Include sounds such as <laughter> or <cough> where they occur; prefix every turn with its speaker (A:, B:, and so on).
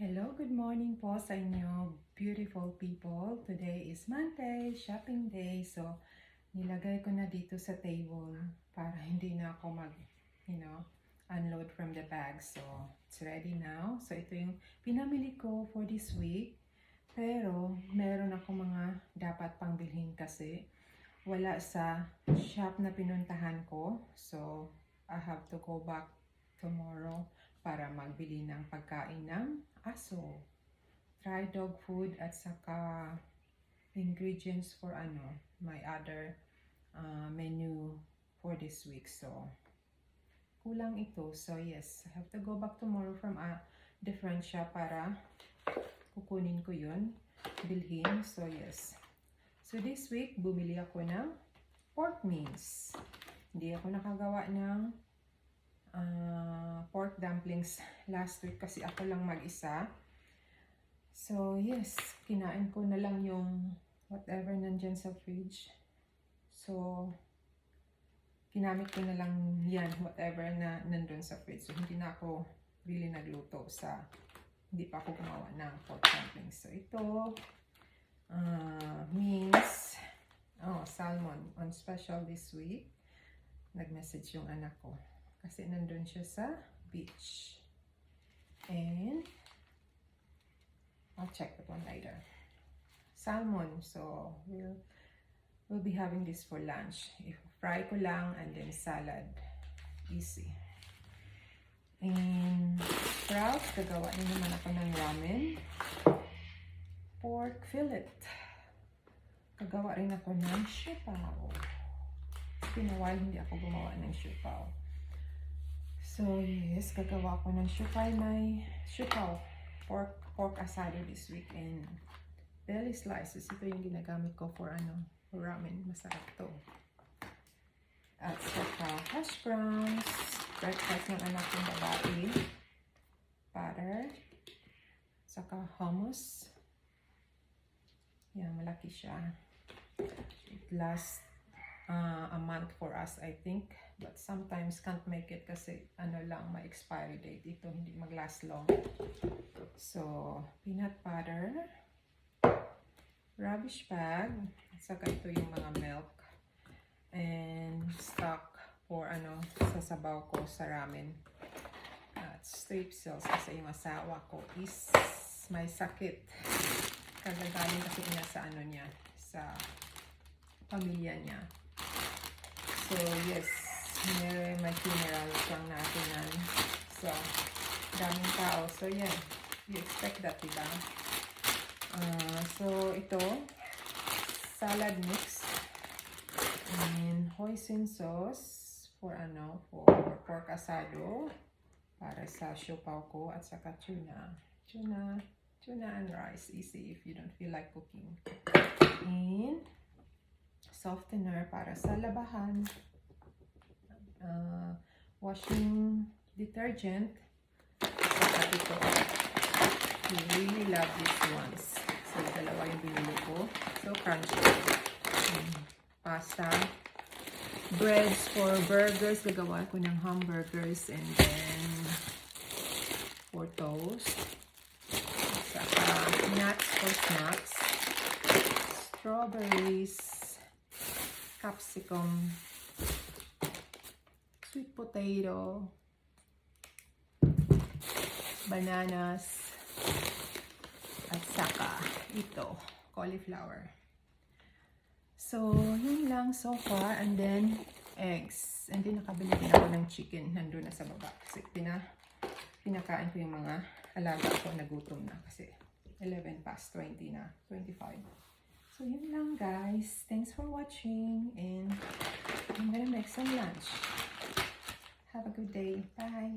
A: Hello, good morning po sa inyo, beautiful people. Today is Monday, shopping day. So, nilagay ko na dito sa table para <laughs> hindi na ako mag, you know, unload from the bag. So, it's ready now. So, ito yung pinamili ko for this week. Pero, meron ako mga dapat pang kasi wala sa shop na pinuntahan ko. So, I have to go back tomorrow para magbili ng pagkain ng aso. Dry dog food at saka ingredients for ano, my other uh, menu for this week. So, kulang ito. So, yes, I have to go back tomorrow from a different shop para kukunin ko yun, bilhin. So, yes. So, this week, bumili ako ng pork mince. Hindi ako nakagawa ng uh, pork dumplings last week kasi ako lang mag-isa. So, yes, kinain ko na lang yung whatever nandyan sa fridge. So, ginamit ko na lang yan, whatever na nandun sa fridge. So, hindi na ako really nagluto sa, hindi pa ako gumawa ng pork dumplings. So, ito, uh, means, oh, salmon on special this week. Nag-message yung anak ko. Kasi nandun siya sa beach. And, I'll check that one later. Salmon. So, we'll, we'll be having this for lunch. If fry ko lang and then salad. Easy. And, sprouts. Gagawa din naman ako ng ramen. Pork fillet. Gagawa rin ako ng a while hindi ako gumawa ng sipaw. So, yes, gagawa ko ng siupay. May siupaw. Pork, pork asado this week. And belly slices. Ito yung ginagamit ko for ano, ramen. Masarap to. At saka hash browns. Breakfast ng anak kong babae. Butter. Saka hummus. Yan, malaki siya. It lasts uh, a month for us, I think. But sometimes can't make it kasi ano lang, may expiry date. Ito hindi mag-last long. So, peanut butter, rubbish bag, saka ito yung mga milk, and stock for ano, sasabaw ko sa ramen. At strip cells kasi yung asawa ko is may sakit. Kagagaling kasi niya sa ano niya, sa pamilya niya. So, yes, may, may funeral siyang nakinan. So, daming tao. So, yan. You expect that, diba? Uh, so, ito, salad mix. And hoisin sauce for ano, for pork asado. Para sa siopaw ko. At saka tuna. Tuna, tuna and rice. Easy if you don't feel like cooking. And softener para sa labahan uh, washing detergent. Saka ito. I really love these ones. So, dalawa yung binili ko. So, crunchy. Mm, pasta. Breads for burgers. Gagawa ko ng hamburgers and then for toast. Saka nuts for snacks. Strawberries. Capsicum sweet potato, bananas, at saka ito, cauliflower. So, yun lang so far. And then, eggs. And then, nakabili din ako ng chicken. Nandun na sa baba. Kasi pina, pinakain ko yung mga alaga ko na gutom na. Kasi 11 past 20 na. 25. So, yun guys. Thanks for watching. And I'm gonna make some lunch. Have a good day. Bye.